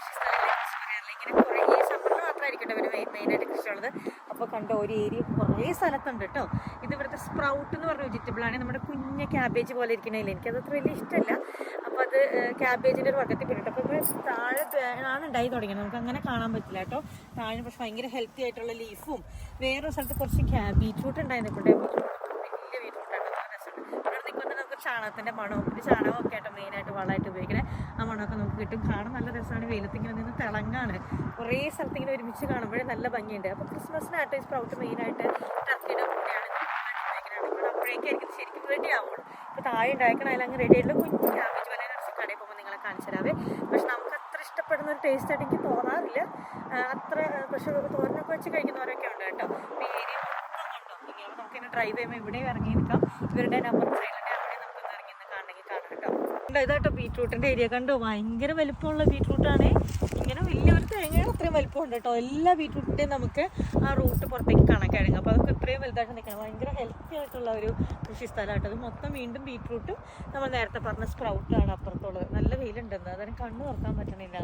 കൃഷി സ്ഥലങ്ങളെ കുറിച്ച് പറയാറില്ല ഇങ്ങനെ കുറേ സമ്മറിൽ മാത്രമായിരിക്കട്ടെ ഇവർ മെയിനായിട്ട് കൃഷിയുള്ളത് അപ്പോൾ കണ്ട ഒരു ഏരിയ കുറേ സ്ഥലത്തുണ്ട് കേട്ടോ. ഇത് ഇവിടുത്തെ സ്പ്രൗട്ട് എന്ന് പറഞ്ഞ വെജിറ്റബിൾ ആണ് നമ്മുടെ കുഞ്ഞ ക്യാബേജ് പോലെ ഇരിക്കണില്ല എനിക്കത് അത്ര വലിയ ഇഷ്ടമല്ല. അപ്പോൾ അത് ക്യാബേജിന്റെ ഒരു വർഗത്തിൽ പെട്ടിട്ട് അപ്പോൾ ഇപ്പോൾ താഴെ ആണ് ഉണ്ടായി തുടങ്ങിയത്. നമുക്ക് അങ്ങനെ കാണാൻ പറ്റില്ല കേട്ടോ. താഴെ പക്ഷെ ഭയങ്കര ഹെൽത്തി ആയിട്ടുള്ള ലീഫും വേറൊരു സ്ഥലത്ത് കുറച്ച് ക്യാ ബീറ്റ്റൂട്ട് ഉണ്ടായി നിൽക്കട്ടെ വലിയ ബീറ്റ്റൂട്ടാണ് നല്ല രസമുണ്ട്. ഇവിടെ നിൽക്കുമ്പോൾ നമുക്ക് ചാണകത്തിന്റെ മണവും പിന്നെ ചാണകമൊക്കെ ആയിട്ട് മെയിനായിട്ട് വളമായിട്ട് ഉപയോഗിക്കണേ ആ മണമൊക്കെ നമുക്ക് കിട്ടും. കാണാൻ നല്ല രസമാണ്. വെയിലത്ത് ഇങ്ങനെ നിന്ന് തിളങ്ങാണ്. കുറേ സ്ഥലത്ത് ഇങ്ങനെ ഒരുമിച്ച് കാണുമ്പോഴേ നല്ല ഭംഗിയുണ്ട്. അപ്പോൾ ക്രിസ്മസിനായിട്ട് ഈ സ്പ്രൗട്ട് മെയിനായിട്ട്. ടർക്കിയുടെ കൂടെയാണ് അപ്പോഴേക്കായിരിക്കും ശരിക്കും റെഡി ആവുള്ളൂ ഇപ്പോൾ താഴെ ഉണ്ടാക്കണതിൽ അങ്ങ് റെഡി ആയിട്ടുള്ള കുഞ്ഞു ക്യാബേജ് വലിയ നിറച്ച് കടയിൽ പോകുമ്പോൾ നിങ്ങളെ കാണിച്ചു തരാവേ. പക്ഷെ നമുക്ക് അത്ര ഇഷ്ടപ്പെടുന്ന ഒരു ടേസ്റ്റ് ആയിട്ട് എനിക്ക് തോന്നാറില്ല. അത്ര പക്ഷെ തോരനൊക്കെ വെച്ച് കഴിക്കുന്നവരൊക്കെ ഉണ്ട് കേട്ടോ. അപ്പോൾ ഈ ഏരിയ ഇങ്ങനെ നമുക്കിങ്ങനെ ഡ്രൈവ് ചെയ്യുമ്പോൾ ഇവിടെയും ഇറങ്ങി നിൽക്കാം. ഇവരുടെ നമ്പർ സൈലന്റ് അവിടെ നമുക്കൊന്ന് ഇറങ്ങി നിന്ന് കാണണമെങ്കിൽ കാണാം കേട്ടോ കണ്ടോ ഇതാട്ടോ ബീട്രൂട്ടിന്റെ ഏരിയ കണ്ടു ഭയങ്കര വലിപ്പമുള്ള ബീട്രൂട്ടാണ്. ഇങ്ങനെ വലിയൊരു തേങ്ങയുടെ അത്രയും വലിപ്പമുണ്ട് കേട്ടോ. എല്ലാ ബീട്രൂട്ടിന്റെയും നമുക്ക് ആ റൂട്ട് പുറത്തേക്ക് കാണാൻ കഴിയും. അപ്പോൾ അതൊക്കെ ഇത്രയും വലുതായിട്ട് നിൽക്കണം. ഭയങ്കര ഹെൽത്തി ആയിട്ടുള്ള ഒരു കൃഷി സ്ഥലമായിട്ട് അത്. മൊത്തം വീണ്ടും ബീട്രൂട്ടും നമ്മൾ നേരത്തെ പറഞ്ഞ സ്പ്രൗട്ടാണ് അപ്പുറത്തുള്ളത്. നല്ല വെയിലുണ്ടെന്ന് അതായത് കണ്ണു തുറക്കാൻ പറ്റണില്ല